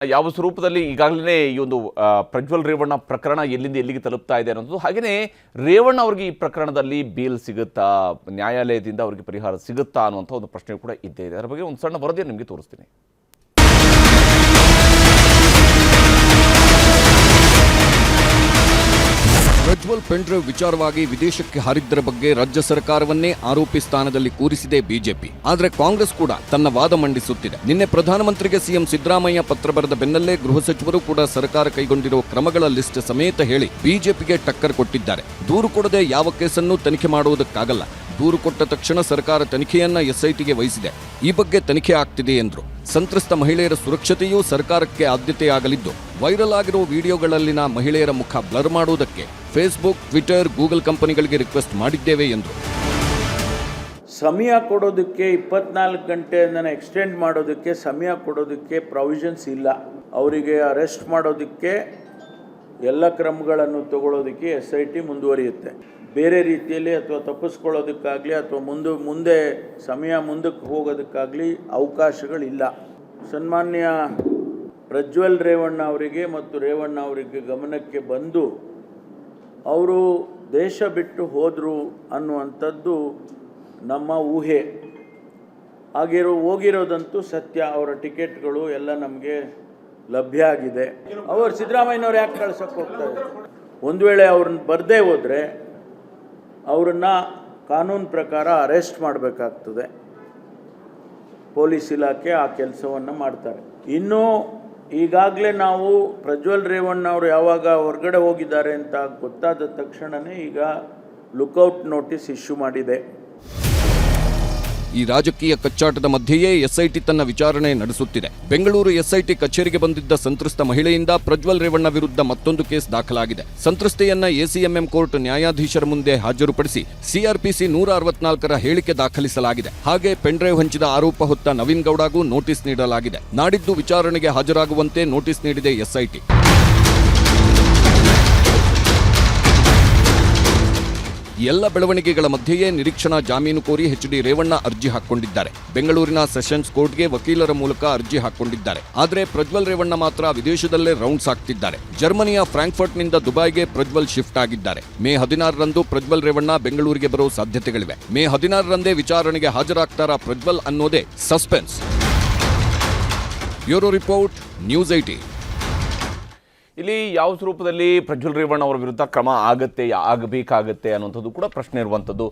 ಯಾವ ಸ್ವರೂಪದಲ್ಲಿ ಈಗಾಗಲೇ ಈ ಒಂದು ಪ್ರಜ್ವಲ್ ರೇವಣ್ಣ ಪ್ರಕರಣ ಎಲ್ಲಿಂದ ಎಲ್ಲಿಗೆ ತಲುಪ್ತಾ ಇದೆ ಅನ್ನೋದು. ಹಾಗೆಯೇ ರೇವಣ್ಣ ಅವರಿಗೆ ಈ ಪ್ರಕರಣದಲ್ಲಿ ಬೇಲ್ ಸಿಗುತ್ತಾ, ನ್ಯಾಯಾಲಯದಿಂದ ಅವರಿಗೆ ಪರಿಹಾರ ಸಿಗುತ್ತಾ ಅನ್ನುವಂಥ ಒಂದು ಪ್ರಶ್ನೆ ಕೂಡ ಇದ್ದೇ ಇದೆ. ಅದರ ಬಗ್ಗೆ ಒಂದು ಸಣ್ಣ ವರದಿಯನ್ನು ನಿಮಗೆ ತೋರಿಸ್ತೀನಿ. ಪ್ರಜ್ವಲ್ ಪೆಂಡ್ರೈವ್ ವಿಚಾರವಾಗಿ ವಿದೇಶಕ್ಕೆ ಹಾರಿದ್ದರ ಬಗ್ಗೆ ರಾಜ್ಯ ಸರ್ಕಾರವನ್ನೇ ಆರೋಪಿ ಸ್ಥಾನದಲ್ಲಿ ಕೂರಿಸಿದೆ ಬಿಜೆಪಿ. ಆದರೆ ಕಾಂಗ್ರೆಸ್ ಕೂಡ ತನ್ನ ವಾದ ಮಂಡಿಸುತ್ತಿದೆ. ನಿನ್ನೆ ಪ್ರಧಾನಮಂತ್ರಿಗೆ ಸಿಎಂ ಸಿದ್ದರಾಮಯ್ಯ ಪತ್ರ ಬರೆದ ಬೆನ್ನಲ್ಲೇ ಗೃಹ ಸಚಿವರು ಕೂಡ ಸರ್ಕಾರ ಕೈಗೊಂಡಿರುವ ಕ್ರಮಗಳ ಲಿಸ್ಟ್ ಸಮೇತ ಹೇಳಿ ಬಿಜೆಪಿಗೆ ಟಕ್ಕರ್ ಕೊಟ್ಟಿದ್ದಾರೆ. ದೂರು ಕೊಡದೆ ಯಾವ ಕೇಸನ್ನು ತನಿಖೆ ಮಾಡುವುದಕ್ಕಾಗಲ್ಲ. ದೂರು ಕೊಟ್ಟ ತಕ್ಷಣ ಸರ್ಕಾರ ತನಿಖೆಯನ್ನ ಎಸ್ಐಟಿಗೆ ವಹಿಸಿದೆ. ಈ ಬಗ್ಗೆ ತನಿಖೆ ಆಗ್ತಿದೆ ಎಂದರು. ಸಂತ್ರಸ್ತ ಮಹಿಳೆಯರ ಸುರಕ್ಷತೆಯೂ ಸರ್ಕಾರಕ್ಕೆ ಆದ್ಯತೆಯಾಗಲಿದ್ದು, ವೈರಲ್ ಆಗಿರುವ ವಿಡಿಯೋಗಳಲ್ಲಿನ ಮಹಿಳೆಯರ ಮುಖ ಬ್ಲರ್ ಮಾಡುವುದಕ್ಕೆ ಫೇಸ್ಬುಕ್, ಟ್ವಿಟರ್, ಗೂಗಲ್ ಕಂಪನಿಗಳಿಗೆ ರಿಕ್ವೆಸ್ಟ್ ಮಾಡಿದ್ದೇವೆ ಎಂದರು. ಸಮಯ ಕೊಡೋದಕ್ಕೆ ಇಪ್ಪತ್ನಾಲ್ಕು ಗಂಟೆಯನ್ನು ಎಕ್ಸ್ಟೆಂಡ್ ಮಾಡೋದಕ್ಕೆ ಸಮಯ ಕೊಡೋದಕ್ಕೆ ಪ್ರಾವಿಷನ್ಸ್ ಇಲ್ಲ. ಅವರಿಗೆ ಅರೆಸ್ಟ್ ಮಾಡೋದಕ್ಕೆ ಎಲ್ಲ ಕ್ರಮಗಳನ್ನು ತಗೊಳ್ಳೋದಕ್ಕೆ ಎಸ್ ಐ ಟಿ ಮುಂದುವರಿಯುತ್ತೆ. ಬೇರೆ ರೀತಿಯಲ್ಲಿ ಅಥವಾ ತಪ್ಪಿಸ್ಕೊಳ್ಳೋದಕ್ಕಾಗಲಿ ಅಥವಾ ಮುಂದೆ ಮುಂದೆ, ಸಮಯ ಮುಂದಕ್ಕೆ ಹೋಗೋದಕ್ಕಾಗಲಿ ಅವಕಾಶಗಳಿಲ್ಲ. ಸನ್ಮಾನ್ಯ ಪ್ರಜ್ವಲ್ ರೇವಣ್ಣ ಅವರಿಗೆ ಮತ್ತು ರೇವಣ್ಣ ಅವರಿಗೆ ಗಮನಕ್ಕೆ ಬಂದು, ಅವರು ದೇಶ ಬಿಟ್ಟು ಹೋದರು ಅನ್ನುವಂಥದ್ದು ನಮ್ಮ ಊಹೆ. ಆಗಿರೋ ಹೋಗಿರೋದಂತೂ ಸತ್ಯ. ಅವರ ಟಿಕೆಟ್ಗಳು ಎಲ್ಲ ನಮಗೆ ಲಭ್ಯ ಆಗಿದೆ. ಅವರು ಸಿದ್ದರಾಮಯ್ಯನವ್ರು ಯಾಕೆ ಕಳ್ಸಕ್ಕೆ ಹೋಗ್ತಾರೆ? ಒಂದು ವೇಳೆ ಅವ್ರನ್ನ ಬರದೇ ಹೋದರೆ ಅವರನ್ನ ಕಾನೂನು ಪ್ರಕಾರ ಅರೆಸ್ಟ್ ಮಾಡಬೇಕಾಗ್ತದೆ. ಪೊಲೀಸ್ ಇಲಾಖೆ ಆ ಕೆಲಸವನ್ನು ಮಾಡ್ತಾರೆ. ಇನ್ನು ಈಗಾಗಲೇ ನಾವು ಪ್ರಜ್ವಲ್ ರೇವಣ್ಣ ಅವರು ಯಾವಾಗ ಹೊರಗಡೆ ಹೋಗಿದ್ದಾರೆ ಅಂತ ಗೊತ್ತಾದ ತಕ್ಷಣವೇ ಈಗ ಲುಕೌಟ್ ನೋಟಿಸ್ ಇಶ್ಯೂ ಮಾಡಿದೆ. ಈ ರಾಜಕೀಯ ಕಚ್ಚಾಟದ ಮಧ್ಯೆಯೇ ಎಸ್ಐಟಿ ತನ್ನ ವಿಚಾರಣೆ ನಡೆಸುತ್ತಿದೆ. ಬೆಂಗಳೂರು ಎಸ್ಐಟಿ ಕಚೇರಿಗೆ ಬಂದಿದ್ದ ಸಂತ್ರಸ್ತ ಮಹಿಳೆಯಿಂದ ಪ್ರಜ್ವಲ್ ರೇವಣ್ಣ ವಿರುದ್ಧ ಮತ್ತೊಂದು ಕೇಸ್ ದಾಖಲಾಗಿದೆ. ಸಂತ್ರಸ್ತೆಯನ್ನ ಎಸಿಎಂಎಂ ಕೋರ್ಟ್ ನ್ಯಾಯಾಧೀಶರ ಮುಂದೆ ಹಾಜರುಪಡಿಸಿ ಸಿಆರ್ಪಿಸಿ ನೂರ ಅರವತ್ನಾಲ್ಕರ ಹೇಳಿಕೆ ದಾಖಲಿಸಲಾಗಿದೆ. ಹಾಗೆ ಪೆನ್ಡ್ರೈವ್ ಹಂಚಿದ ಆರೋಪ ಹೊತ್ತ ನವೀನ್ ಗೌಡಗೂ ನೋಟಿಸ್ ನೀಡಲಾಗಿದೆ. ನಾಡಿದ್ದು ವಿಚಾರಣೆಗೆ ಹಾಜರಾಗುವಂತೆ ನೋಟಿಸ್ ನೀಡಿದೆ ಎಸ್ಐಟಿ. ಎಲ್ಲ ಬೆಳವಣಿಗೆಗಳ ಮಧ್ಯೆಯೇ ನಿರೀಕ್ಷಣಾ ಜಾಮೀನು ಕೋರಿ ಎಚ್ ಡಿ ರೇವಣ್ಣ ಅರ್ಜಿ ಹಾಕಿಕೊಂಡಿದ್ದಾರೆ. ಬೆಂಗಳೂರಿನ ಸೆಷನ್ಸ್ ಕೋರ್ಟ್ಗೆ ವಕೀಲರ ಮೂಲಕ ಅರ್ಜಿ ಹಾಕಿಕೊಂಡಿದ್ದಾರೆ. ಆದರೆ ಪ್ರಜ್ವಲ್ ರೇವಣ್ಣ ಮಾತ್ರ ವಿದೇಶದಲ್ಲೇ ರೌಂಡ್ಸ್ ಆಗ್ತಿದ್ದಾರೆ. ಜರ್ಮನಿಯ ಫ್ರಾಂಕ್ಫರ್ಟ್ನಿಂದ ದುಬೈಗೆ ಪ್ರಜ್ವಲ್ ಶಿಫ್ಟ್ ಆಗಿದ್ದಾರೆ. ಮೇ ಹದಿನಾರರಂದು ಪ್ರಜ್ವಲ್ ರೇವಣ್ಣ ಬೆಂಗಳೂರಿಗೆ ಬರೋ ಸಾಧ್ಯತೆಗಳಿವೆ. ಮೇ ಹದಿನಾರರಂದೇ ವಿಚಾರಣೆಗೆ ಹಾಜರಾಗ್ತಾರಾ ಪ್ರಜ್ವಲ್ ಅನ್ನೋದೇ suspense. Bureau report, news IT ಇಲ್ಲಿ ಯಾವ ಸ್ವರೂಪದಲ್ಲಿ ಪ್ರಜ್ವಲ್ ರೇವಣ್ಣ ಅವರ ವಿರುದ್ಧ ಕ್ರಮ ಆಗತ್ತೆ ಆಗಬೇಕಾಗತ್ತೆ ಅನ್ನುವಂಥದ್ದು ಕೂಡ ಪ್ರಶ್ನೆ ಇರುವಂಥದ್ದು.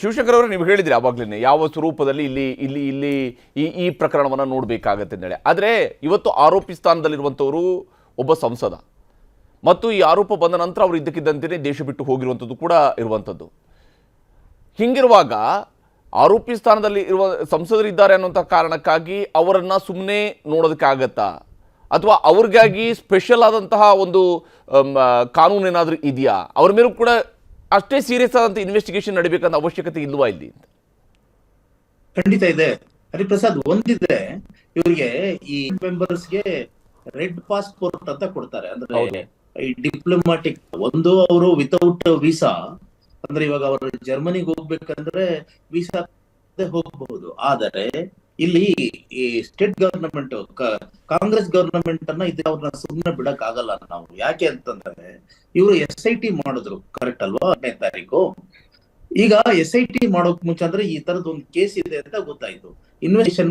ಶಿವಶಂಕರ್ ಅವರು, ನೀವು ಹೇಳಿದ್ರಿ ಆವಾಗಲೇ ಯಾವ ಸ್ವರೂಪದಲ್ಲಿ ಇಲ್ಲಿ ಇಲ್ಲಿ ಇಲ್ಲಿ ಈ ಈ ಪ್ರಕರಣವನ್ನು ನೋಡಬೇಕಾಗತ್ತೆ ಅಂತೇಳಿ ಆದರೆ ಇವತ್ತು ಆರೋಪಿ ಸ್ಥಾನದಲ್ಲಿರುವಂಥವರು ಒಬ್ಬ ಸಂಸದ. ಮತ್ತು ಈ ಆರೋಪ ಬಂದ ನಂತರ ಅವರು ಇದ್ದಕ್ಕಿದ್ದಂತೆಯೇ ದೇಶ ಬಿಟ್ಟು ಹೋಗಿರುವಂಥದ್ದು ಕೂಡ ಇರುವಂಥದ್ದು. ಹಿಂಗಿರುವಾಗ ಆರೋಪಿ ಸ್ಥಾನದಲ್ಲಿ ಇರುವ ಸಂಸದರಿದ್ದಾರೆ ಅನ್ನುವಂಥ ಕಾರಣಕ್ಕಾಗಿ ಅವರನ್ನು ಸುಮ್ಮನೆ ನೋಡೋದಕ್ಕಾಗತ್ತಾ? ಅಥವಾ ಅವ್ರಿಗಾಗಿ ಸ್ಪೆಷಲ್ ಆದಂತಹ ಒಂದು ಕಾನೂನು ಏನಾದರೂ ಇದೆಯಾ? ಅವ್ರ ಮೇಲೂ ಕೂಡ ಅಷ್ಟೇ ಸೀರಿಯಸ್ ಆದಂಥ ಇನ್ವೆಸ್ಟಿಗೇಷನ್ ನಡೀಬೇಕಂತ ಅವಶ್ಯಕತೆ ಇಲ್ವಾ ಇಲ್ಲಿ? ಖಂಡಿತ ಇದೆ. ಹರಿಪ್ರಸಾದ್ ಒಂದಿದೆ ಇವರಿಗೆ ಈ ಮೆಂಬರ್ಸ್ಗೆ ರೆಡ್ ಪಾಸ್ಪೋರ್ಟ್ ಅಂತ ಕೊಡ್ತಾರೆ. ಅಂದ್ರೆ. ಈ ಡಿಪ್ಲೊಮ್ಯಾಟಿಕ್ ಒಂದು ಅವರು ವಿತೌಟ್ ವೀಸಾ ಅಂದ್ರೆ ಇವಾಗ ಅವರು ಜರ್ಮನಿಗೆ ಹೋಗ್ಬೇಕಂದ್ರೆ ವೀಸಾ ಹೋಗಬಹುದು. ಆದರೆ ಇಲ್ಲಿ ಈ ಸ್ಟೇಟ್ ಗವರ್ನಮೆಂಟ್ ಕಾಂಗ್ರೆಸ್ ಗವರ್ನಮೆಂಟ್ ಅನ್ನ ಇದು ಅವ್ರನ್ನ ಸುಮ್ಮನೆ ಬಿಡಕ್ ಆಗಲ್ಲ ನಾವು. ಯಾಕೆ ಅಂತಂದ್ರೆ, ಇವರು ಎಸ್ ಐ ಟಿ ಮಾಡಿದ್ರು. ಕರೆಕ್ಟ್ ಅಲ್ವಾ? ಹದಿನೈದು ತಾರೀಕು. ಈಗ ಎಸ್ ಐ ಟಿ ಮಾಡೋಕ್ ಮುಂಚೆ ಅಂದ್ರೆ ಈ ತರದ ಒಂದು ಕೇಸ್ ಇದೆ ಅಂತ ಗೊತ್ತಾಯ್ತು. ಇನ್ವೆಸ್ಟಿಗೇಷನ್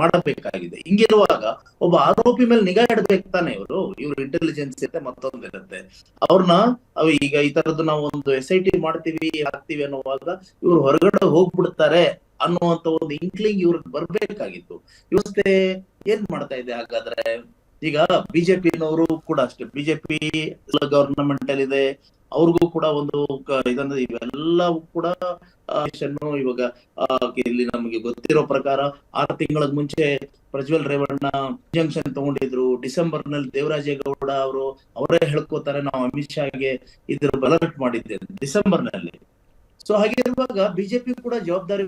ಮಾಡಬೇಕಾಗಿದೆ. ಹಿಂಗಿರುವಾಗ ಒಬ್ಬ ಆರೋಪಿ ಮೇಲೆ ನಿಗಾ ಇಡ್ಬೇಕು ತಾನೆ ಇವರು? ಇವ್ರ ಇಂಟೆಲಿಜೆನ್ಸ್ ಇರುತ್ತೆ ಮತ್ತೊಂದಿರುತ್ತೆ ಅವ್ರನ್ನ, ಅವ್ ಈಗ ಈ ತರದ್ದು ನಾವು ಒಂದು ಎಸ್ ಐ ಟಿ ಮಾಡ್ತೀವಿ, ಹಾಕ್ತಿವಿ ಅನ್ನುವಾಗ ಇವ್ರು ಹೊರಗಡೆ ಹೋಗ್ಬಿಡ್ತಾರೆ. ಅನ್ನುವಂತ ಒಂದು ಇಂಕ್ಲಿಂಗ್ ಇವ್ರಿಗೆ ಬರ್ಬೇಕಾಗಿತ್ತು. ವ್ಯವಸ್ಥೆ ಏನ್ ಮಾಡ್ತಾ ಇದೆ ಹಾಗಾದ್ರೆ? ಈಗ ಬಿಜೆಪಿನವರು ಕೂಡ ಅಷ್ಟೇ. ಬಿಜೆಪಿ ಗವರ್ನಮೆಂಟ್ ಅಲ್ಲಿ ಇದೆ ಅವ್ರಿಗೂ ಕೂಡ ಒಂದು ಇದನ್ನ ಇವೆಲ್ಲವೂ ಕೂಡ ಇವಾಗ ಇಲ್ಲಿ ನಮಗೆ ಗೊತ್ತಿರೋ ಪ್ರಕಾರ ಆರು ತಿಂಗಳ ಮುಂಚೆ ಪ್ರಜ್ವಲ್ ರೇವಣ್ಣ ಜಂಕ್ಷನ್ ತಗೊಂಡಿದ್ರು. ಡಿಸೆಂಬರ್ನಲ್ಲಿ ದೇವರಾಜೇಗೌಡ ಅವರು ಅವರೇ ಹೇಳ್ಕೋತಾರೆ, ನಾವು ಅಮಿತ್ ಶಾಗೆ ಇದ್ರ ಅಲರ್ಟ್ ಮಾಡಿದ್ದೇವೆ. ಡಿಸೆಂಬರ್ನಲ್ಲಿ ಸೊ ಹಾಗಿರುವಾಗ ಬಿಜೆಪಿ ಕೂಡ ಜವಾಬ್ದಾರಿ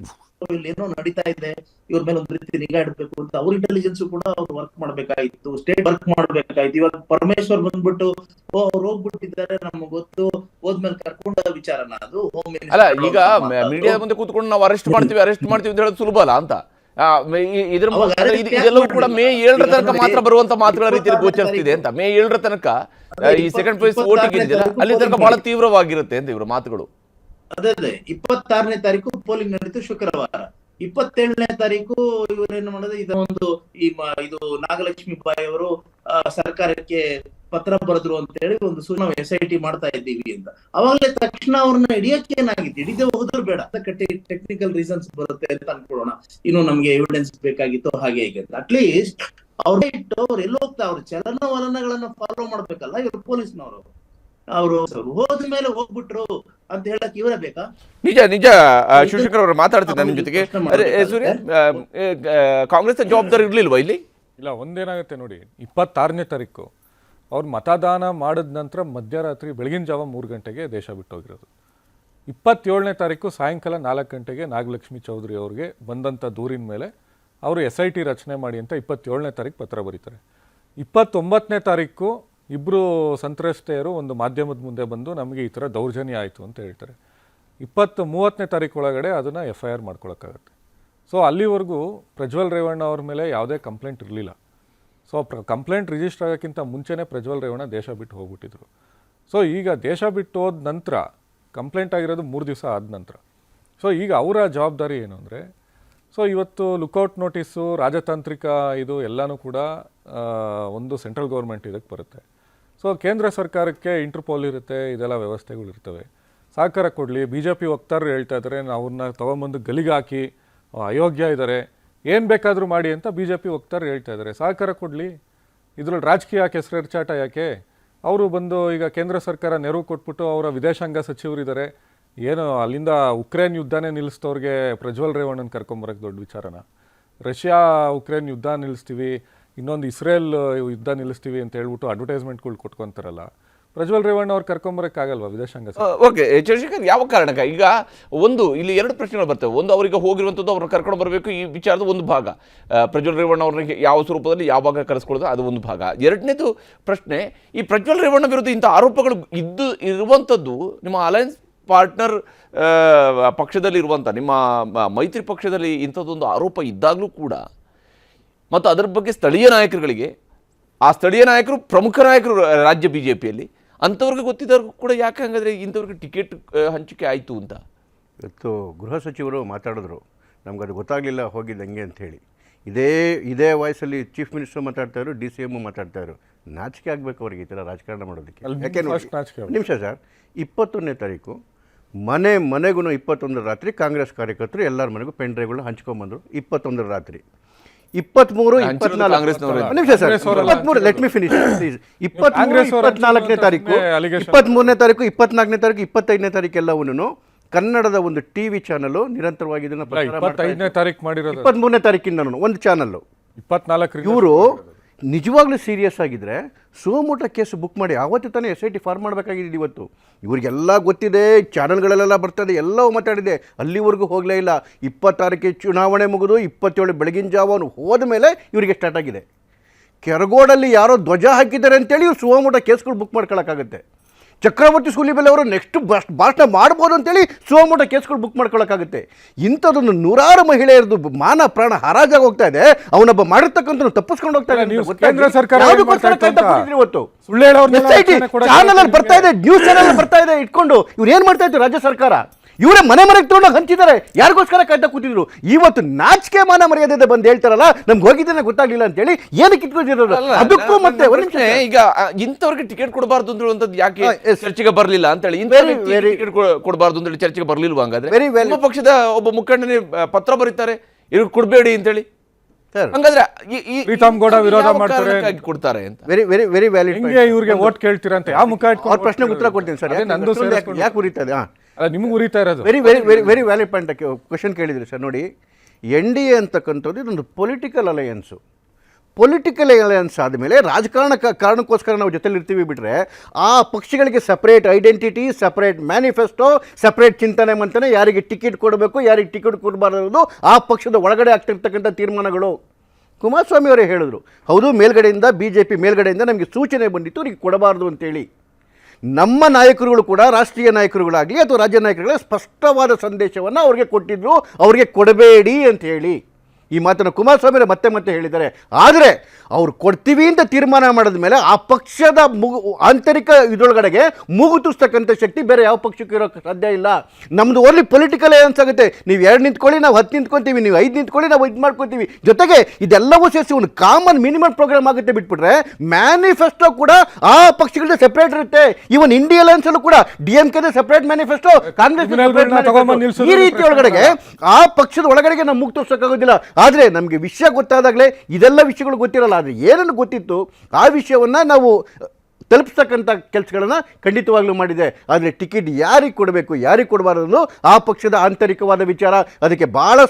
ಏನೋ ನಡೀತಾ ಇದೆ. ಇವ್ರ ಮೇಲೆ ಒಂದ್ ರೀತಿ ನಿಗಾ ಇಡಬೇಕು ಅಂತ ಅವ್ರ ಇಂಟೆಲಿಜೆನ್ಸ್ ಕೂಡ ಅವ್ರು ವರ್ಕ್ ಮಾಡ್ಬೇಕಾಯ್ತು. ಸ್ಟೇಟ್ ವರ್ಕ್ ಮಾಡ್ಬೇಕಾಯ್ತು. ಇವಾಗ ಪರಮೇಶ್ವರ್ ಬಂದ್ಬಿಟ್ಟು ಓ ಅವ್ರು ಹೋಗ್ಬಿಟ್ಟಿದ್ದಾರೆ ನಮ್ಗೆ ಗೊತ್ತು. ಹೋದ್ಮೇಲೆ ಕರ್ಕೊಂಡ ವಿಚಾರನ ಅದು? ಹೋಮ್ ಅಲ್ಲ ಈಗ ಮೀಡಿಯಾ ಮುಂದೆ ಕೂತ್ಕೊಂಡು ನಾವು ಅರೆಸ್ಟ್ ಮಾಡ್ತೀವಿ ಅರೆಸ್ಟ್ ಮಾಡ್ತೀವಿ ಅಂತ ಹೇಳೋದು ಸುಲಭ ಅಲ್ಲ ಅಂತ. ಇದ್ರ ಇದೆಲ್ಲವೂ ಕೂಡ ಮೇ? ಏಳರ ತನಕ ಮಾತ್ರ ಬರುವಂತ ಮಾತುಗಳ ರೀತಿಯಲ್ಲಿ ಗೋಚರಿಸ್ತಿದೆ ಅಂತ. ಮೇ ಏಳರ ತನಕ ಈ ಸೆಕೆಂಡ್ ಪ್ರೈಸ್ ವೋಟಿಂಗ್ ಇದೆಯಲ್ಲ ಅಲ್ಲಿ ತನಕ ಬಹಳ ತೀವ್ರವಾಗಿರುತ್ತೆ ಅಂತ ಇವರ ಮಾತುಗಳು. ಅದೇ ಇಪ್ಪತ್ತಾರನೇ ತಾರೀಕು ಪೋಲಿಂಗ್ ನಡೀತು ಶುಕ್ರವಾರ. ಇಪ್ಪತ್ತೇಳನೇ ತಾರೀಕು ಇವರೇನು ಇದ ಒಂದು ಈ ಇದು ನಾಗಲಕ್ಷ್ಮಿ ಬಾಯಿ ಅವರು ಸರ್ಕಾರಕ್ಕೆ ಪತ್ರ ಬರೆದ್ರು ಅಂತ ಹೇಳಿ ಒಂದು ಸುಮ್ಮನೆ ಎಸ್ ಐ ಟಿ ಮಾಡ್ತಾ ಇದ್ದೀವಿ ಅಂತ. ಅವಾಗಲೇ ತಕ್ಷಣ ಅವ್ರನ್ನ ಹಿಡಿಯಕ್ಕೆ ಏನಾಗಿತ್ತು? ಹಿಡಿದೇ ಹೋದ್ರು ಬೇಡ. ಟೆಕ್ನಿಕಲ್ ರೀಸನ್ಸ್ ಬರುತ್ತೆ ಅಂತ ಅನ್ಕೊಳ್ಳೋಣ. ಇನ್ನು ನಮ್ಗೆ ಎವಿಡೆನ್ಸ್ ಬೇಕಾಗಿತ್ತು, ಹಾಗೆ ಹೀಗೆ ಅಂತ. ಅಟ್ಲೀಸ್ಟ್ ಅವ್ರ ಅವ್ರು ಎಲ್ಲೋಗ್ತಾ, ಅವ್ರ ಚಲನವಲನಗಳನ್ನ ಫಾಲೋ ಮಾಡ್ಬೇಕಲ್ಲ ಇವ್ರು ಪೊಲೀಸ್ನವರು. ಅವರು ಹೋದ ಮೇಲೆ ಹೋಗ್ಬಿಟ್ರು ಅಂತ ಹೇಳಕ್ ಇವರೇ ಬೇಕಾ? ನಿಜ ನಿಜ. ಶಿವಶಂಕರ್ ಅವರು ಮಾತಾಡ್ತಿದ್ದಾರೆ ನಿಮ್ಮ ಜೊತೆಗೆ. ಸೂರ್ಯ ಕಾಂಗ್ರೆಸ್ ಜವಾಬ್ದಾರಿ ಇರ್ಲಿಲ್ವಾ ಇಲ್ಲಿ? ಇಲ್ಲ ಒಂದೇನಾಗುತ್ತೆ ನೋಡಿ ಇಪ್ಪತ್ತಾರನೇ ತಾರೀಕು ಅವ್ರು ಮತದಾನ ಮಾಡಿದ ನಂತರ ಮಧ್ಯರಾತ್ರಿ ಬೆಳಗಿನ ಜಾವ ಮೂರು ಗಂಟೆಗೆ ದೇಶ ಬಿಟ್ಟೋಗಿರೋದು ಇಪ್ಪತ್ತೇಳನೇ ತಾರೀಕು ಸಾಯಂಕಾಲ ನಾಲ್ಕು ಗಂಟೆಗೆ ನಾಗಲಕ್ಷ್ಮಿ ಚೌಧರಿ ಅವ್ರಿಗೆ ಬಂದಂಥ ದೂರಿನ ಮೇಲೆ ಅವರು ಎಸ್ ಐ ಟಿ ರಚನೆ ಮಾಡಿ ಅಂತ ಇಪ್ಪತ್ತೇಳನೇ ತಾರೀಕು ಪತ್ರ ಬರೀತಾರೆ. ಇಪ್ಪತ್ತೊಂಬತ್ತನೇ ತಾರೀಕು ಇಬ್ಬರು ಸಂತ್ರಸ್ತೆಯರು ಒಂದು ಮಾಧ್ಯಮದ ಮುಂದೆ ಬಂದು ನಮಗೆ ಈ ಥರ ದೌರ್ಜನ್ಯ ಆಯಿತು ಅಂತ ಹೇಳ್ತಾರೆ. ಇಪ್ಪತ್ತು ಮೂವತ್ತನೇ ತಾರೀಕು ಒಳಗಡೆ ಅದನ್ನು ಎಫ್ ಐ ಆರ್ ಮಾಡ್ಕೊಳಕ್ಕಾಗತ್ತೆ. ಸೊ ಅಲ್ಲಿವರೆಗೂ ಪ್ರಜ್ವಲ್ ರೇವಣ್ಣ ಅವ್ರ ಮೇಲೆ ಯಾವುದೇ ಕಂಪ್ಲೇಂಟ್ ಇರಲಿಲ್ಲ. ಸೊ ಪ್ರ ಕಂಪ್ಲೇಂಟ್ ರಿಜಿಸ್ಟರ್ ಆಗೋಕ್ಕಿಂತ ಮುಂಚೆನೇ ಪ್ರಜ್ವಲ್ ರೇವಣ್ಣ ದೇಶ ಬಿಟ್ಟು ಹೋಗ್ಬಿಟ್ಟಿದ್ರು. ಸೊ ಈಗ ದೇಶ ಬಿಟ್ಟು ಹೋದ ನಂತರ ಕಂಪ್ಲೇಂಟ್ ಆಗಿರೋದು ಮೂರು ದಿವಸ ಆದ ನಂತರ. ಸೊ ಈಗ ಅವರ ಜವಾಬ್ದಾರಿ ಏನು ಅಂದರೆ, ಸೊ ಇವತ್ತು ಲುಕೌಟ್ ನೋಟಿಸು, ರಾಜತಾಂತ್ರಿಕ ಇದು ಎಲ್ಲನೂ ಕೂಡ ಒಂದು ಸೆಂಟ್ರಲ್ ಗೌರ್ಮೆಂಟ್ ಇದಕ್ಕೆ ಬರುತ್ತೆ. ಸೊ ಕೇಂದ್ರ ಸರ್ಕಾರಕ್ಕೆ ಇಂಟರ್ಪೋಲ್ ಇರುತ್ತೆ, ಇದೆಲ್ಲ ವ್ಯವಸ್ಥೆಗಳು ಇರ್ತವೆ. ಸಹಕಾರ ಕೊಡಲಿ ಬಿ ಜೆ ಪಿ ವಕ್ತಾರರು ಹೇಳ್ತಾ ಇದ್ದಾರೆ ಅವ್ರನ್ನ ತೊಗೊಂಬಂದು ಗಲಿಗೆ ಹಾಕಿ ಅಯೋಗ್ಯ ಇದ್ದಾರೆ ಏನು ಬೇಕಾದರೂ ಮಾಡಿ ಅಂತ ಬಿ ಜೆ ಪಿ ವಕ್ತಾರರು ಹೇಳ್ತಾ ಇದ್ದಾರೆ. ಸಹಕಾರ ಕೊಡಲಿ. ಇದ್ರಲ್ಲಿ ರಾಜಕೀಯ ಯಾಕೆ ಹೆಸರೆರ್ಚಾಟ ಯಾಕೆ? ಅವರು ಬಂದು ಈಗ ಕೇಂದ್ರ ಸರ್ಕಾರ ನೆರವು ಕೊಟ್ಬಿಟ್ಟು ಅವರ ವಿದೇಶಾಂಗ ಸಚಿವರಿದ್ದಾರೆ ಏನು ಅಲ್ಲಿಂದ ಉಕ್ರೇನ್ ಯುದ್ಧನೇ ನಿಲ್ಲಿಸ್ತವ್ರಿಗೆ ಪ್ರಜ್ವಲ್ ರೇವಣ್ಣನ ಕರ್ಕೊಂಬರಕ್ಕೆ ದೊಡ್ಡ ವಿಚಾರನ. ರಷ್ಯಾ ಉಕ್ರೇನ್ ಯುದ್ಧ ನಿಲ್ಲಿಸ್ತೀವಿ ಇನ್ನೊಂದು ಇಸ್ರೇಲ್ ಯುದ್ಧ ನಿಲ್ಲಿಸ್ತೀವಿ ಅಂತ ಹೇಳ್ಬಿಟ್ಟು ಅಡ್ವರ್ಟೈಸ್ಮೆಂಟ್ಗಳು ಕೊಟ್ಕೊಂತಾರಲ್ಲ. ಪ್ರಜ್ವಲ್ ರೇವಣ್ಣ ಅವ್ರು ಕರ್ಕೊಂಬರಕ್ಕಾಗಲ್ವಾ ವಿದೇಶಾಂಗ? ಓಕೆ ಚಂದ್ರಶೇಖರ್ ಯಾವ ಕಾರಣಕ್ಕ? ಈಗ ಒಂದು, ಇಲ್ಲಿ ಎರಡು ಪ್ರಶ್ನೆಗಳು ಬರ್ತವೆ. ಒಂದು ಅವರಿಗೆ ಹೋಗಿರುವಂಥದ್ದು ಅವ್ರನ್ನ ಕರ್ಕೊಂಡು ಬರಬೇಕು, ಈ ವಿಚಾರದ ಒಂದು ಭಾಗ. ಪ್ರಜ್ವಲ್ ರೇವಣ್ಣ ಅವ್ರನ್ನ ಯಾವ ಸ್ವರೂಪದಲ್ಲಿ ಯಾವಾಗ ಕರೆಸ್ಕೊಳ್ಳೋದು ಅದು ಒಂದು ಭಾಗ. ಎರಡನೇದು ಪ್ರಶ್ನೆ, ಈ ಪ್ರಜ್ವಲ್ ರೇವಣ್ಣ ವಿರುದ್ಧ ಇಂಥ ಆರೋಪಗಳು ಇದ್ದು, ಇರುವಂಥದ್ದು ನಿಮ್ಮ ಅಲಯನ್ಸ್ ಪಾರ್ಟ್ನರ್ ಪಕ್ಷದಲ್ಲಿ ಇರುವಂಥ ನಿಮ್ಮ ಮೈತ್ರಿ ಪಕ್ಷದಲ್ಲಿ ಇಂಥದ್ದೊಂದು ಆರೋಪ ಇದ್ದಾಗಲೂ ಕೂಡ ಮತ್ತು ಅದರ ಬಗ್ಗೆ ಸ್ಥಳೀಯ ನಾಯಕರುಗಳಿಗೆ ಆ ಸ್ಥಳೀಯ ನಾಯಕರು ಪ್ರಮುಖ ನಾಯಕರು ರಾಜ್ಯ ಬಿ ಜೆ ಪಿಯಲ್ಲಿ ಅಂಥವ್ರಿಗೆ ಗೊತ್ತಿದ್ದವ್ರಿಗೂ ಕೂಡ ಯಾಕೆ ಹಂಗಾದ್ರೆ ಇಂಥವ್ರಿಗೆ ಟಿಕೆಟ್ ಹಂಚಿಕೆ ಆಯಿತು ಅಂತ? ಇವತ್ತು ಗೃಹ ಸಚಿವರು ಮಾತಾಡಿದ್ರು ನಮ್ಗದು ಗೊತ್ತಾಗಲಿಲ್ಲ ಹೋಗಿದ್ದಂಗೆ ಅಂಥೇಳಿ ಅಂತ ಹೇಳಿ. ಇದೇ ಇದೇ ವಾಯ್ಸಲ್ಲಿ ಚೀಫ್ ಮಿನಿಸ್ಟರ್ ಮಾತಾಡ್ತಾಯಿದ್ರು ಡಿ ಸಿ ಎಮ್ಮು ಮಾತಾಡ್ತಾಯಿದ್ರು ನಾಚಿಕೆ ಆಗಬೇಕು ಅವ್ರಿಗೆ ಈ ಥರ ರಾಜಕಾರಣ ಮಾಡೋದಕ್ಕೆ. ಯಾಕೆ. ನಿಮಿಷ ಸರ್ ಇಪ್ಪತ್ತೊಂದನೇ ತಾರೀಕು ಮನೆ ಮನೆಗೂ ಇಪ್ಪತ್ತೊಂದರ ರಾತ್ರಿ ಕಾಂಗ್ರೆಸ್ ಕಾರ್ಯಕರ್ತರು ಎಲ್ಲರ ಮನೆಗೂ ಪೆನ್ ಡ್ರೈವ್ಗಳನ್ನ ಹಂಚ್ಕೊಂಬಂದರು ಇಪ್ಪತ್ತೊಂದರ ರಾತ್ರಿ. ಇಪ್ಪತ್ತ್ಮೂರು ಹಂಚಿರೋದು ಇಪ್ಪತ್ನಾಲ್ಕು. ನಿಮಿಷ ಸರ್ ಇಪ್ಪತ್ಮೂರು ಲೆಟ್ ಮಿ ಫಿನಿಶ್ ಪ್ಲೀಸ್ ಇಪ್ಪತ್ಮೂರು ಇಪ್ಪತ್ನಾಲ್ಕನೇ ತಾರೀಕು ಇಪ್ಪತ್ಮೂರನೇ ತಾರೀಕು ಇಪ್ಪತ್ನಾಲ್ಕನೇ ತಾರೀಕು ಇಪ್ಪತ್ತೈದನೇ ತಾರೀಕೆಲ್ಲವೂ ಕನ್ನಡದ ಒಂದು ಟಿ ವಿ ಚಾನಲ್ ನಿರಂತರವಾಗಿ ಇದನ್ನ ಇಪ್ಪತ್ಮೂರನೇ ತಾರೀಕಿಂದ ಒಂದು ಚಾನಲ್ ಇಪ್ಪತ್ನಾಲ್ಕು ಇವರು ನಿಜವಾಗ್ಲೂ ಸೀರಿಯಸ್ ಆಗಿದ್ರೆ ಸೋಮೋಟ ಕೇಸ್ ಬುಕ್ ಮಾಡಿ ಆವತ್ತು ತಾನೇ ಎಸ್ ಐ ಟಿ ಫಾರ್ಮ್ ಮಾಡಬೇಕಾಗಿದೆ ಇವತ್ತು. ಇವರಿಗೆಲ್ಲ ಗೊತ್ತಿದೆ ಚಾನಲ್ಗಳಲ್ಲೆಲ್ಲ ಬರ್ತದೆ, ಎಲ್ಲವೂ ಮಾತಾಡಿದೆ. ಅಲ್ಲಿವರೆಗೂ ಹೋಗಲೇ ಇಲ್ಲ. ಇಪ್ಪತ್ತಾರಕ್ಕೆ ಚುನಾವಣೆ ಮುಗಿದು ಇಪ್ಪತ್ತೇಳು ಬೆಳಗಿನ ಜಾವನು ಹೋದ ಮೇಲೆ ಇವರಿಗೆ ಸ್ಟಾರ್ಟ್ ಆಗಿದೆ. ಕೆರಗೋಡಲ್ಲಿ ಯಾರೋ ಧ್ವಜ ಹಾಕಿದ್ದಾರೆ ಅಂತೇಳಿ ಇವ್ರು ಸೋಮೋಟ ಕೇಸ್ಗಳು ಬುಕ್ ಮಾಡ್ಕೊಳಕ್ಕಾಗುತ್ತೆ. ಚಕ್ರವರ್ತಿ ಸೂಲಿಬೆಲೆ ಅವರು ನೆಕ್ಸ್ಟ್ ಭಾಷಣ ಮಾಡ್ಬೋದು ಅಂತೇಳಿ ಸುವಮೋಟ ಕೇಸ್ಗಳು ಬುಕ್ ಮಾಡ್ಕೊಳಕ್ಕಾಗುತ್ತೆ. ಇಂಥದ್ದೊಂದು ನೂರಾರು ಮಹಿಳೆಯರದು ಮಾನ ಪ್ರಾಣ ಹರಾಜಾಗಿ ಹೋಗ್ತಾ ಇದೆ. ಅವನೊಬ್ಬ ಮಾಡಿರ್ತಕ್ಕಂಥ ತಪ್ಪಿಸ್ಕೊಂಡು ಹೋಗ್ತಾ ಇದೆ ಇತ್ತು ಇವತ್ತು. ಸುಳ್ಳು ಹೇಳೋರ್ನೆಲ್ಲ ಚಾನಲ್ ಬರ್ತಾ ಇದೆ ನ್ಯೂಸ್ ಚಾನಲ್ ಬರ್ತಾ ಇದೆ ಇಟ್ಕೊಂಡು ಇವ್ರು ಏನ್ ಮಾಡ್ತಾ ಇದ್ರು ರಾಜ್ಯ ಸರ್ಕಾರ? ಇವರೇ ಮನೆ ಮನೆಗೆ ತಗೊಂಡೋಗಿ ಹಂಚಿದ್ದಾರೆ. ಯಾರಿಗೋಸ್ಕರ ಕಾಯ್ತಾ ಕೂತಿದ್ರು? ಇವತ್ತು ನಾಚಿಕೆ ಮಾನ ಮರ್ಯಾದೆ ಬಂದು ಹೇಳ್ತಾರಲ್ಲ ನಮ್ಗೆ ಹೋಗಿದ್ದೇನೆ ಗೊತ್ತಾಗ್ಲಿಲ್ಲ ಅಂತ ಹೇಳಿ ಏನಕ್ಕೆ ಇಟ್ಕೊಂಡಿರೋದು ಅದಕ್ಕೂ ಮತ್ತೆ ಈಗ ಇಂಥವ್ರಿಗೆ ಟಿಕೆಟ್ ಕೊಡಬಾರ್ದು ಅಂತ ಹೇಳುವಂಥದ್ದು ಯಾಕೆ ಚರ್ಚೆಗೆ ಬರಲಿಲ್ಲ ಅಂತೇಳಿ? ಟಿಕೆಟ್ ಕೊಡಬಾರ್ದು ಅಂತೇಳಿ ಚರ್ಚೆಗೆ ಬರಲಿಲ್ವಾ ಹಂಗಾದ್ರೆ? ಪಕ್ಷದ ಒಬ್ಬ ಮುಖಂಡನೇ ಪತ್ರ ಬರೀತಾರೆ ಇವ್ರಿಗೆ ಕೊಡಬೇಡಿ ಅಂತೇಳಿ. ಹಂಗಾದ್ರೆ ಈ- ಈ- ಪ್ರೀತಮ್ ಗೌಡ ವಿರೋಧ ಮಾಡ್ತಾರೆ. ಕೊಡ್ತಾರೆ ಅಂತ? ವೆರಿ ವೆರಿ ವೆರಿ ವ್ಯಾಲಿಡ್ ಹೆಂಗೆ ಇವ್ರಿಗೆ ಓಟ್ ಕೇಳ್ತೀರಾ ಅಂತ ಯಾವ ಮುಖ ಇಟ್ಕೊಂಡು ಅವ್ರ ಪ್ರಶ್ನೆಗೆ ಉತ್ತರ ಕೊಡ್ತೀನಿ ಸರ್. ನಂದು ಯಾಕೆ ಉರಿತದೆ ಹಾಂ ಅಲ್ಲ ನಿಮ್ಗೆ ಉರಿತಾ ಇರೋದು. Very very very very valid point question ಕೇಳಿದ್ರಿ ಸರ್. ನೋಡಿ ಎನ್ ಡಿ ಎ ಅಂತಕ್ಕಂಥದ್ದು ಇದೊಂದು ಪೊಲಿಟಿಕಲ್ ಅಲಯನ್ಸು ಪೊಲಿಟಿಕಲ್ ಅಲಯನ್ಸ್ ಆದಮೇಲೆ ರಾಜಕಾರಣ ಕಾರಣಕ್ಕೋಸ್ಕರ ನಾವು ಜೊತೆಲಿ ಇರ್ತೀವಿ ಬಿಟ್ಟರೆ ಆ ಪಕ್ಷಗಳಿಗೆ separate identity separate manifesto separate ಚಿಂತನೆ ಮಂತನೆ ಯಾರಿಗೆ ಟಿಕೆಟ್ ಕೊಡಬೇಕು, ಯಾರಿಗೆ ಟಿಕೆಟ್ ಕೊಡಬಾರ್ದು ಆ ಪಕ್ಷದ ಒಳಗಡೆ ಆಗ್ತಿರ್ತಕ್ಕಂಥ ತೀರ್ಮಾನಗಳು. ಕುಮಾರಸ್ವಾಮಿ ಅವರೇ ಹೇಳಿದ್ರು, ಹೌದು, ಮೇಲ್ಗಡೆಯಿಂದ ಬಿ ಜೆ ಪಿ ಮೇಲ್ಗಡೆಯಿಂದ ನಮಗೆ ಸೂಚನೆ ಬಂದಿತ್ತು, ಅವ್ರಿಗೆ ಕೊಡಬಾರ್ದು ಅಂತೇಳಿ. ನಮ್ಮ ನಾಯಕರುಗಳು ಕೂಡ ರಾಷ್ಟ್ರೀಯ ನಾಯಕರುಗಳಾಗಲಿ ಅಥವಾ ರಾಜ್ಯ ನಾಯಕರುಗಳ ಸ್ಪಷ್ಟವಾದ ಸಂದೇಶವನ್ನು ಅವ್ರಿಗೆ ಕೊಟ್ಟಿದ್ರು, ಅವ್ರಿಗೆ ಕೊಡಬೇಡಿ ಅಂತ ಹೇಳಿ. ಈ ಮಾತನ್ನು ಕುಮಾರಸ್ವಾಮಿ ಮತ್ತೆ ಮತ್ತೆ ಹೇಳಿದ್ದಾರೆ. ಆದರೆ ಅವ್ರು ಕೊಡ್ತೀವಿ ಅಂತ ತೀರ್ಮಾನ ಮಾಡಿದ ಮೇಲೆ ಆ ಪಕ್ಷದ ಮುಗು ಆಂತರಿಕ ಇದರೊಳಗಡೆಗೆ ಮೂಗು ತೂಸ್ತಕ್ಕಂಥ ಶಕ್ತಿ ಬೇರೆ ಯಾವ ಪಕ್ಷಕ್ಕೂ ಇರೋಕ್ಕೆ ಸಾಧ್ಯ ಇಲ್ಲ. ನಮ್ಮದು ಓನ್ಲಿ ಪೊಲಿಟಿಕಲ್ ಏನ್ಸ್ ಆಗುತ್ತೆ. ನೀವು ಎರಡು ನಿಂತ್ಕೊಳ್ಳಿ ನಾವು ಹತ್ತು ನಿಂತ್ಕೊತೀವಿ ನೀವು ಐದು ನಿಂತ್ಕೊಳ್ಳಿ ನಾವು ಇದು ಮಾಡ್ಕೊತೀವಿ. ಜೊತೆಗೆ ಇದೆಲ್ಲವೂ ಸೇರಿಸಿ ಒಂದು ಕಾಮನ್ ಮಿನಿಮಮ್ ಪ್ರೋಗ್ರಾಮ್ ಆಗುತ್ತೆ ಬಿಟ್ಬಿಟ್ರೆ ಮ್ಯಾನಿಫೆಸ್ಟೋ ಕೂಡ ಆ ಪಕ್ಷಗಳಿಂದ ಸೆಪರೇಟ್ ಇರುತ್ತೆ. ಇವನ್ ಇಂಡಿಯಾ ಅಲ್ಲೂ ಕೂಡ D M K separate manifesto Congress ಈ ರೀತಿ ಒಳಗಡೆಗೆ ಆ ಪಕ್ಷದ ಒಳಗಡೆಗೆ ನಾವು ಮುಕ್ತ ತೋರ್ಸೋಕ್ಕಾಗೋದಿಲ್ಲ ಆದರೆ ನಮಗೆ ವಿಷಯ ಗೊತ್ತಾದಾಗಲೇ ಇದೆಲ್ಲ ವಿಷಯಗಳು ಗೊತ್ತಿರಲ್ಲ. ಆದರೆ ಏನನ್ನು ಗೊತ್ತಿತ್ತು? ಆ ವಿಷಯವನ್ನ ನಾವು ತಲುಪಿಸ್ತಕ್ಕಂಥ ಕೆಲಸಗಳನ್ನು ಖಂಡಿತವಾಗಲೂ ಮಾಡಿದೆ. ಆದರೆ ಟಿಕೆಟ್ ಯಾರಿಗೆ ಕೊಡಬೇಕು ಯಾರಿಗೆ ಕೊಡಬಾರದು ಆ ಪಕ್ಷದ ಆಂತರಿಕವಾದ ವಿಚಾರ ಅದಕ್ಕೆ ಬಹಳ.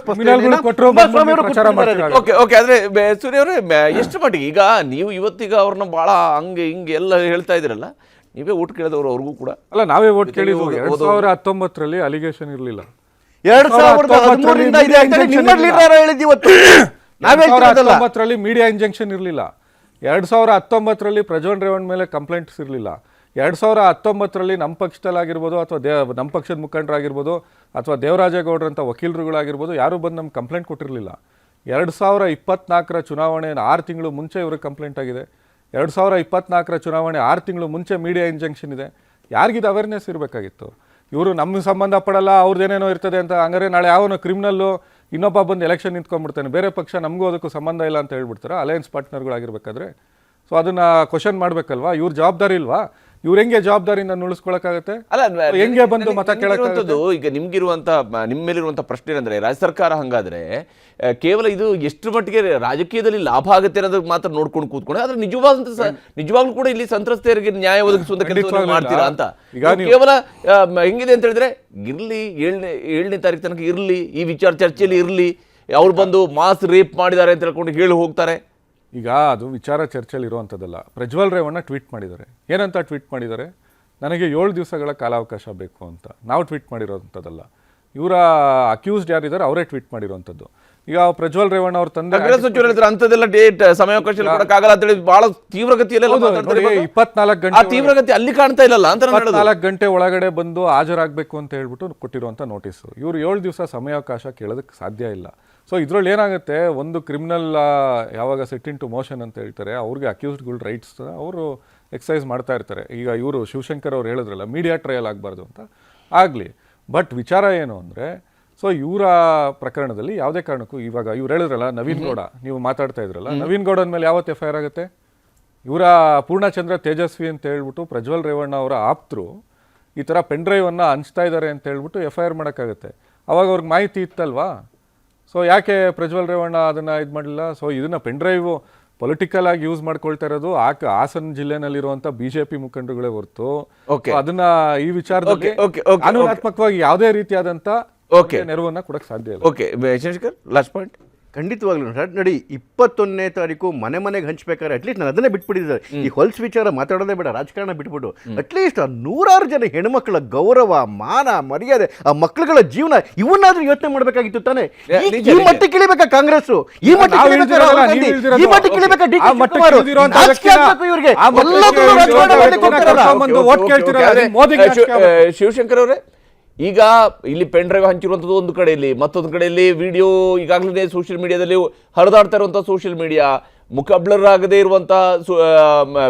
ಓಕೆ ಓಕೆ ಆದರೆ ಬೆ- ಸೂರ್ಯ ಅವರೇ ಎಷ್ಟು ಮಟ್ಟಿಗೆ? ಈಗ ನೀವು ಇವತ್ತೀಗ ಅವ್ರನ್ನ ಬಹಳ ಹಂಗೆ ಹಿಂಗೆ ಎಲ್ಲ ಹೇಳ್ತಾ ಇದ್ರಲ್ಲ ನೀವೇ ಓಟ್ ಕೇಳಿದವರು ಅವ್ರಿಗೂ ಕೂಡ. ಅಲ್ಲ ನಾವೇ ಓಟ್ ಕೇಳಿದ್ವಿ ಓದೋ- ಸಾವಿರ ಹತ್ತೊಂಬತ್ತರಲ್ಲಿ ಅಲಿಗೇಷನ್ ಇರಲಿಲ್ಲ. ಎರಡ್ ಸಾವಿರದ ಹದಿಮೂರರಿಂದ ಇದೆ ಅಂತ ನಿಮ್ಮ ಲೀಡರ್ ಹೇಳಿದ್ದು ಇವತ್ತು. ನಾವೇ ಹೇಳ್ತಿರೋದಲ್ಲ. ಹತ್ತೊಂಬತ್ತರಲ್ಲಿ ಮೀಡಿಯಾ ಇಂಜೆಕ್ಷನ್ ಇರಲಿಲ್ಲ. ಎರಡ್ ಸಾವಿರ ಹತ್ತೊಂಬತ್ತರಲ್ಲಿ ಪ್ರಜ್ವಲ್ ರೇವಣ್ ಮೇಲೆ ಕಂಪ್ಲೇಂಟ್ಸ್ ಇರಲಿಲ್ಲ. ಎರಡ್ ಸಾವಿರ ಹತ್ತೊಂಬತ್ತರಲ್ಲಿ ನಮ್ಮ ಪಕ್ಷದಲ್ಲಾಗಿರ್ಬೋದು ಅಥವಾ ದೇ ನಮ್ಮ ಪಕ್ಷದ ಮುಖಂಡರಾಗಿರ್ಬೋದು ಅಥವಾ ದೇವರಾಜೇಗೌಡರಂಥ ವಕೀಲರುಗಳಾಗಿರ್ಬೋದು ಯಾರೂ ಬಂದು ನಮ್ಗೆ ಕಂಪ್ಲೇಂಟ್ ಕೊಟ್ಟಿರಲಿಲ್ಲ. ಎರಡು ಸಾವಿರ ಇಪ್ಪತ್ನಾಲ್ಕರ ಚುನಾವಣೆ ಆರು ತಿಂಗಳು ಮುಂಚೆ ಇವ್ರಿಗೆ ಕಂಪ್ಲೇಂಟ್ ಆಗಿದೆ. ಎರಡು ಸಾವಿರ ಇಪ್ಪತ್ನಾಲ್ಕರ ಚುನಾವಣೆ ಆರು ತಿಂಗಳು ಮುಂಚೆ ಮೀಡಿಯಾ ಇಂಜೆಕ್ಷನ್ ಇದೆ. ಯಾರಿಗಿದು ಅವೇರ್ನೆಸ್ ಇರಬೇಕಾಗಿತ್ತು? ಇವರು ನಮ್ಮ ಸಂಬಂಧ ಪಡಲ್ಲ ಅವ್ರದ್ದೇನೇನೋ ಇರ್ತದೆ ಅಂತ. ಹಂಗಾರೆ ನಾಳೆ ಯಾವನೋ ಕ್ರಿಮಿನಲ್ಲು ಇನ್ನೊಬ್ಬ ಬಂದು ಎಲೆಕ್ಷನ್ ನಿಂತ್ಕೊಂಡ್ಬಿಡ್ತಾನೆ. ಬೇರೆ ಪಕ್ಷ ನಮಗೂ ಅದಕ್ಕೂ ಸಂಬಂಧ ಇಲ್ಲ ಅಂತ ಹೇಳ್ಬಿಡ್ತಾರೆ. ಅಲಯನ್ಸ್ ಪಾರ್ಟ್ನರ್ಗಳಾಗಿರ್ಬೇಕಾದ್ರೆ ಸೊ ಅದನ್ನು ಕ್ವಶನ್ ಮಾಡಬೇಕಲ್ವಾ? ಇವ್ರ ಜವಾಬ್ದಾರಿ ಇಲ್ವಾ? ಇವ್ರು ಹೆಂಗೆ ಜವಾಬ್ದಾರಿಯಿಂದ ನುಳಿಸ್ಕೊಳಕಾಗತ್ತೆ ಅಲ್ಲ ಹೆಂಗೆ ಬಂದು ಮತ ಕೇಳಕ್ಕಂಥದ್ದು ಈಗ ನಿಮ್ಗಿರುವಂತ ನಿಮ್ ನಿಮ್ಮ ಮೇಲಿರುವಂತ ಪ್ರಶ್ನೆ ಏನಂದ್ರೆ ರಾಜ್ಯ ಸರ್ಕಾರ ಹಂಗಾದ್ರೆ ಕೇವಲ ಇದು ಎಷ್ಟು ಮಟ್ಟಿಗೆ ರಾಜಕೀಯದಲ್ಲಿ ಲಾಭ ಆಗುತ್ತೆ ಅನ್ನೋದಕ್ಕೆ ಮಾತ್ರ ನೋಡ್ಕೊಂಡು ಕೂತ್ಕೊಂಡು ಆದ್ರೆ ನಿಜವಾದಂತ ನಿಜವಾಗ್ಲೂ ಕೂಡ ಇಲ್ಲಿ ಸಂತ್ರಸ್ತೆಯರಿಗೆ ನ್ಯಾಯ ಒದಗಿಸುವಂತ ಕೆಲಸ ಮಾಡ್ತೀರಾ ಅಂತ. ಕೇವಲ ಹೆಂಗಿದೆ ಅಂತ ಹೇಳಿದ್ರೆ ಇರ್ಲಿ ಏಳನೇ ಏಳನೇ ತಾರೀಕು ತನಕ ಇರ್ಲಿ ಈ ವಿಚಾರ ಚರ್ಚೆಯಲ್ಲಿ ಇರ್ಲಿ ಅವ್ರು ಬಂದು ಮಾಸ್ ರೇಪ್ ಮಾಡಿದ್ದಾರೆ ಅಂತ ಹೇಳ್ಕೊಂಡು ಹೇಳಿ ಹೋಗ್ತಾರೆ. ಈಗ ಅದು ವಿಚಾರ ಚರ್ಚೆಯಲ್ಲಿ ಇರುವಂಥದ್ದಲ್ಲ. ಪ್ರಜ್ವಲ್ ರೇವಣ್ಣ ಟ್ವೀಟ್ ಮಾಡಿದ್ದಾರೆ. ಏನಂತ ಟ್ವೀಟ್ ಮಾಡಿದ್ದಾರೆ? ನನಗೆ ಏಳು ದಿವಸಗಳ ಕಾಲಾವಕಾಶ ಬೇಕು ಅಂತ. ನಾವು ಟ್ವೀಟ್ ಮಾಡಿರೋವಂಥದ್ದಲ್ಲ ಇವರ ಅಕ್ಯೂಸ್ಡ್ ಯಾರಿದ್ದಾರೆ, ಅವರೇ ಟ್ವೀಟ್ ಮಾಡಿರುವಂಥದ್ದು ಈಗ ಪ್ರಜ್ವಲ್ ರೇವಣ್ಣ ಅವ್ರ ತಂದೆ ಕಾಂಗ್ರೆಸ್ ಸಚಿವರು ಹೇಳಿದ್ರು ಅಂತದೆಲ್ಲ ಡೇಟ್ ಸಮಯಾವಕಾಶ ಕೊಡಕ್ಕಾಗಲ್ಲ ಅಂತ ಹೇಳಿ ಬಹಳ ತೀವ್ರಗತಿಯಲ್ಲಿ ಇಪ್ಪತ್ನಾಲ್ಕು ಗಂಟೆ ಆ ತೀವ್ರಗತಿ ಅಲ್ಲಿ ಕಾಣ್ತಾ ಇಲ್ಲಲ್ಲ ಅಂತ ನಾಲ್ಕು ಗಂಟೆ ಒಳಗಡೆ ಬಂದು ಹಾಜರಾಗಬೇಕು ಅಂತ ಹೇಳ್ಬಿಟ್ಟು ಕೊಟ್ಟಿರುವಂಥ ನೋಟಿಸ್ ಇವ್ರು ಏಳು ದಿವಸ ಸಮಯಾವಕಾಶ ಕೇಳೋದಕ್ಕೆ ಸಾಧ್ಯ ಇಲ್ಲ. ಸೊ ಇದ್ರಲ್ಲಿ ಏನಾಗುತ್ತೆ ಒಂದು ಕ್ರಿಮಿನಲ್ ಯಾವಾಗ ಸೆಟ್ ಇನ್ ಟು ಮೋಷನ್ ಅಂತ ಹೇಳ್ತಾರೆ ಅವ್ರಿಗೆ ಅಕ್ಯೂಸ್ಡ್ಗಳ ರೈಟ್ಸ್ ಅವರು ಎಕ್ಸೈಸ್ ಮಾಡ್ತಾ ಇರ್ತಾರೆ. ಈಗ ಇವರು ಶಿವಶಂಕರ್ ಅವ್ರು ಹೇಳಿದ್ರಲ್ಲ ಮೀಡಿಯಾ ಟ್ರಯಲ್ ಆಗಬಾರ್ದು ಅಂತ. ಆಗಲಿ. ಬಟ್ ವಿಚಾರ ಏನು ಅಂದರೆ ಸೊ ಇವರ ಪ್ರಕರಣದಲ್ಲಿ ಯಾವುದೇ ಕಾರಣಕ್ಕೂ ಇವಾಗ ಇವ್ರು ಹೇಳಿದ್ರಲ್ಲ ನವೀನ್ ಗೌಡ ನೀವು ಮಾತಾಡ್ತಾ ಇದ್ರಲ್ಲ ನವೀನ್ ಗೌಡನ ಮೇಲೆ ಯಾವತ್ತು ಎಫ್ ಐ ಆರ್ ಆಗುತ್ತೆ? ಇವರ ಪೂರ್ಣಚಂದ್ರ ತೇಜಸ್ವಿ ಅಂತ ಹೇಳ್ಬಿಟ್ಟು ಪ್ರಜ್ವಲ್ ರೇವಣ್ಣ ಅವರ ಆಪ್ತರು ಈ ಥರ ಪೆನ್ ಡ್ರೈವನ್ನು ಹಂಚ್ತಾ ಇದ್ದಾರೆ ಅಂತ ಹೇಳ್ಬಿಟ್ಟು ಎಫ್ ಐ ಆರ್ ಮಾಡೋಕ್ಕಾಗುತ್ತೆ. ಅವಾಗ ಅವ್ರಿಗೆ ಮಾಹಿತಿ ಇತ್ತಲ್ವಾ? ಸೊ ಯಾಕೆ ಪ್ರಜ್ವಲ್ ರೇವಣ್ಣ ಅದನ್ನು ಇದು ಮಾಡಲಿಲ್ಲ? ಸೊ ಇದನ್ನು ಪೆನ್ ಡ್ರೈವು ಪೊಲಿಟಿಕಲ್ ಆಗಿ ಯೂಸ್ ಮಾಡ್ಕೊಳ್ತಾ ಇರೋದು ಆಕ ಹಾಸನ ಜಿಲ್ಲೆನಲ್ಲಿರುವಂತ ಬಿ ಜೆ ಪಿ ಮುಖಂಡರುಗಳೇ ಹೊರತು. ಅದನ್ನ ಈ ವಿಚಾರದಲ್ಲಿ ಅನುಮಾತ್ಮಕವಾಗಿ ಯಾವುದೇ ರೀತಿಯಾದಂಥ Okay. ನೆರವನ್ನ ಕೊಡಕ್ಕೆ ಸಾಧ್ಯ ಇಲ್ಲ. ಓಕೆ ಚಂದ್ರಶೇಖರ್ ಲಾಸ್ಟ್ ಪಾಯಿಂಟ್ ಖಂಡಿತವಾಗ್ಲೂ ಸರ್ ನೋಡಿ ಇಪ್ಪತ್ತೊಂದನೇ ತಾರೀಕು ಮನೆ ಮನೆಗೆ ಹಂಚ್ಬೇಕಾದ್ರೆ ಅಟ್ಲೀಸ್ಟ್ ನಾನು ಅದನ್ನೇ ಬಿಟ್ಬಿಟ್ಟಿದ್ದಾರೆ ಈ ಹೊಲ್ಸ್ ವಿಚಾರ ಮಾತಾಡೋದೇ ಬೇಡ ರಾಜಕಾರಣ ಬಿಟ್ಬಿಟ್ಟು. ಅಟ್ಲೀಸ್ಟ್ ಆ ನೂರಾರು ಜನ ಹೆಣ್ಮಕ್ಳ ಗೌರವ ಮಾನ ಮರ್ಯಾದೆ ಆ ಮಕ್ಕಳುಗಳ ಜೀವನ ಇವನ್ನಾದ್ರೂ ಯೋಚನೆ ಮಾಡಬೇಕಾಗಿತ್ತು ತಾನೆ? ಈ- ಮಟ್ಟಿ ಕಿಳಿಬೇಕಾ ನಿಜ. ಮಟ್ಟಕ್ಕೆ ಇಳಿಬೇಕಾ ಕಾಂಗ್ರೆಸ್ ಈ ಮಟ್ಟಕ್ಕೆ. ಈ ಮಟ್ಟಕ್ಕೆ ಇಳಿಬೇಕಾ ಡಿ ಇವ್ರಿಗೆ ಓಕೆ, ಓಕೆ, ಓಕೆ. ಶಿವಶಂಕರ್ ಅವರೇ? ಈಗ ಇಲ್ಲಿ ಪೆನ್ ಡ್ರೈವ್ ಹಂಚಿರುವಂಥದ್ದು ಒಂದು ಕಡೆಯಲ್ಲಿ, ಮತ್ತೊಂದು ಕಡೆಯಲ್ಲಿ ವಿಡಿಯೋ ಈಗಾಗಲೇ ಸೋಷಿಯಲ್ ಮೀಡಿಯಾದಲ್ಲಿ ಹರಿದಾಡ್ತಾ ಇರುವಂಥ ಸೋಷಿಯಲ್ ಮೀಡಿಯಾ ಮುಖ ಬ್ಲರ್ ಆಗದೇ ಇರುವಂಥ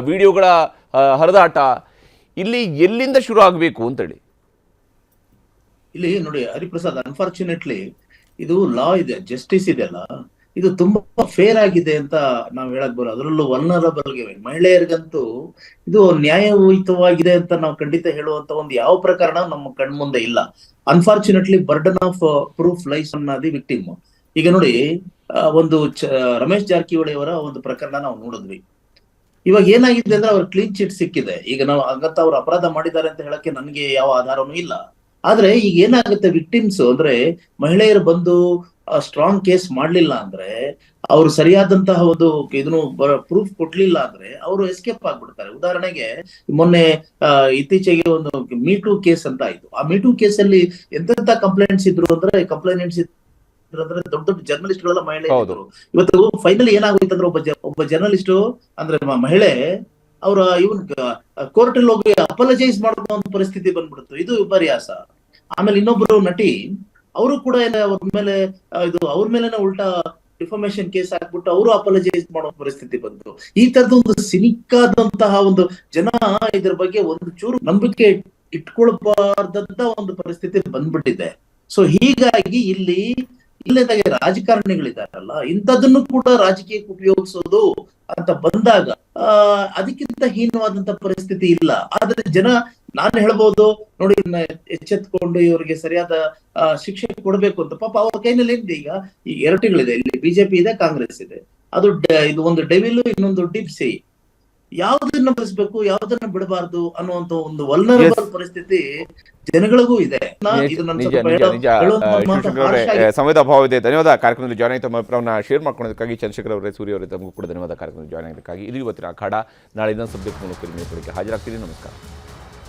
ವಿಡಿಯೋಗಳ ಹರಿದಾಟ ಇಲ್ಲಿ ಎಲ್ಲಿಂದ ಶುರು ಆಗಬೇಕು ಅಂತೇಳಿ? ಇಲ್ಲಿ ನೋಡಿ ಹರಿಪ್ರಸಾದ್ ಅನ್ಫಾರ್ಚುನೇಟ್ಲಿ ಇದು ಲಾ ಇದೆ ಜಸ್ಟಿಸ್ ಇದೆಯಲ್ಲ ಇದು ತುಂಬಾ ಫೇರ್ ಆಗಿದೆ ಅಂತ ನಾವು ಹೇಳಕ್ ಬರೋ ಅದರಲ್ಲೂ ವಲ್ನರಬಲ್ಗೆ ಮಹಿಳೆಯರಿಗಂತೂ ಇದು ನ್ಯಾಯಯುತವಾಗಿದೆ ಅಂತ ನಾವು ಖಂಡಿತ ಹೇಳುವಂತ ಒಂದು ಯಾವ ಪ್ರಕರಣ ನಮ್ಮ ಕಣ್ಮುಂದೆ ಇಲ್ಲ. Unfortunately burden of proof life ಅನ್ನೋದು ವಿಕ್ಟಿಮ್ ಈಗ ನೋಡಿ ಒಂದು ರಮೇಶ್ ಜಾರಕಿಹೊಳಿ ಅವರ ಒಂದು ಪ್ರಕರಣ ನಾವು ನೋಡಿದ್ವಿ. ಇವಾಗ ಏನಾಗಿದೆ ಅಂದ್ರೆ ಅವ್ರ ಕ್ಲೀನ್ ಚಿಟ್ ಸಿಕ್ಕಿದೆ. ಈಗ ನಾವು ಹಂಗಂತ ಅವ್ರು ಅಪರಾಧ ಮಾಡಿದ್ದಾರೆ ಅಂತ ಹೇಳಕ್ಕೆ ನನಗೆ ಯಾವ ಆಧಾರವೂ ಇಲ್ಲ. ಆದ್ರೆ ಈಗ ಏನಾಗುತ್ತೆ ವಿಕ್ಟಿಮ್ಸ್ ಅಂದ್ರೆ ಮಹಿಳೆಯರು ಬಂದು ಸ್ಟ್ರಾಂಗ್ ಕೇಸ್ ಮಾಡ್ಲಿಲ್ಲ ಅಂದ್ರೆ ಅವ್ರು ಸರಿಯಾದಂತಹ ಒಂದು ಇದನ್ನು ಪ್ರೂಫ್ ಕೊಡ್ಲಿಲ್ಲ ಅಂದ್ರೆ ಅವರು ಎಸ್ಕೇಪ್ ಆಗ್ಬಿಡ್ತಾರೆ. ಉದಾಹರಣೆಗೆ ಮೊನ್ನೆ ಇತ್ತೀಚೆಗೆ ಒಂದು ಮೀಟು ಕೇಸ್ ಅಂತ ಆಯ್ತು. ಆ ಮೀಟು ಕೇಸ್ ಅಲ್ಲಿ ಎಂತೆಂತ ಕಂಪ್ಲೇಂಟ್ಸ್ ಇದ್ರು ಅಂದ್ರೆ ಕಂಪ್ಲೇಂಟ್ಸ್ ಅಂದ್ರೆ ದೊಡ್ಡ ದೊಡ್ಡ ಜರ್ನಲಿಸ್ಟ್ ಗಳೆಲ್ಲ ಮಹಿಳೆ. ಇವತ್ತು ಫೈನಲ್ ಏನಾಗೋಯ್ತು ಅಂದ್ರೆ ಒಬ್ಬ ಒಬ್ಬ ಜರ್ನಲಿಸ್ಟ್ ಅಂದ್ರೆ ಮಹಿಳೆ ಅವರ ಇವನ್ ಕೋರ್ಟ್ ಅಲ್ಲಿ ಹೋಗಿ ಅಪಲಜೈಸ್ ಮಾಡೋ ಒಂದು ಪರಿಸ್ಥಿತಿ ಬಂದ್ಬಿಡ್ತು. ಇದು ವಿಪರ್ಯಾಸ. ಆಮೇಲೆ ಇನ್ನೊಬ್ರು ನಟಿ ಅವರು ಕೂಡ ಏನ ಅವ್ರ ಮೇಲೆ ಇದು ಅವ್ರ ಮೇಲೆನೆ ಉಲ್ಟಾ ಡಿಫಾಮೇಶನ್ ಕೇಸ್ ಹಾಕ್ಬಿಟ್ಟು ಅವರು ಅಪಾಲಜೈಸ್ ಮಾಡೋ ಪರಿಸ್ಥಿತಿ ಬಂತು. ಈ ತರದ ಒಂದು ಸಿನಿಕ್ ಆದಂತಹ ಒಂದು ಜನ ಇದ್ರ ಬಗ್ಗೆ ಒಂದು ಚೂರು ನಂಬಿಕೆ ಇಟ್ಕೊಳ್ಬಾರ್ದಂತ ಒಂದು ಪರಿಸ್ಥಿತಿ ಬಂದ್ಬಿಟ್ಟಿದೆ. ಸೊ ಹೀಗಾಗಿ ಇಲ್ಲಿ, ಇಲ್ಲದಾಗೆ ರಾಜಕಾರಣಿಗಳಿದಾರಲ್ಲ ಇಂಥದನ್ನು ಕೂಡ ರಾಜಕೀಯಕ್ಕೆ ಉಪಯೋಗಿಸೋದು ಅಂತ ಬಂದಾಗ ಅದಕ್ಕಿಂತ ಹೀನವಾದಂತ ಪರಿಸ್ಥಿತಿ ಇಲ್ಲ. ಆದ್ರೆ ಜನ ನಾನು ಹೇಳ್ಬೋದು ನೋಡಿ ಇವ್ರನ್ನ ಎಚ್ಚೆತ್ಕೊಂಡು ಇವರಿಗೆ ಸರಿಯಾದ ಶಿಕ್ಷೆ ಕೊಡ್ಬೇಕು ಅಂತ. ಪಾಪ ಅವ್ರ ಕೈನಲ್ಲಿ ಏನಿದೆ ಈಗ? ಈ ಎರಟಿಗಳಿದೆ ಇಲ್ಲಿ ಬಿಜೆಪಿ ಇದೆ ಕಾಂಗ್ರೆಸ್ ಇದೆ. ಅದು ಇದು ಒಂದು ಡೆವಿಲ್ ಇನ್ನೊಂದು ಡಿಪ್ಸಿ ಯಾವ್ದನ್ನ ಬಳಸ್ಬೇಕು ಯಾವ್ದನ್ನ ಬಿಡಬಾರ್ದು ಅನ್ನುವಂತ ಒಂದು ವಲ್ನರಬಲ್ ಪರಿಸ್ಥಿತಿ ಜನಗಳಿಗೂ ಇದೆ. ಸಮಯದ ಅಭಾವ ಇದೆ. ಧನ್ಯವಾದ. ಕಾರ್ಯಕ್ರಮದಲ್ಲಿ ಜಾಯ್ನ್ ಆಗಿ ತಮ್ಮ ಅಭಿಪ್ರಾಯವನ್ನು ಶೇರ್ ಮಾಡ್ಕೊಳ್ಳೋದಕ್ಕಾಗಿ ಚಂದ್ರಶೇಖರ್ ಅವರೇ ಸೂರ್ಯ ಅವರೇ ತಮಗೂ ಕೂಡ ಧನ್ಯವಾದ. ಕಾರ್ಯಕ್ರಮದಲ್ಲಿ ಜಾಯ್ನ್ ಆಗಿದ್ದಕ್ಕಾಗಿ ಇದು ಇವತ್ತಿನ ಅಖಾಡ ನಾಳೆ ಇನ್ನೊಂದು ಸಬ್ಜೆಕ್ಟ್ ಮೂಲಕ ಹಾಜರಾಗ್ತೀನಿ ನಮಸ್ಕಾರ.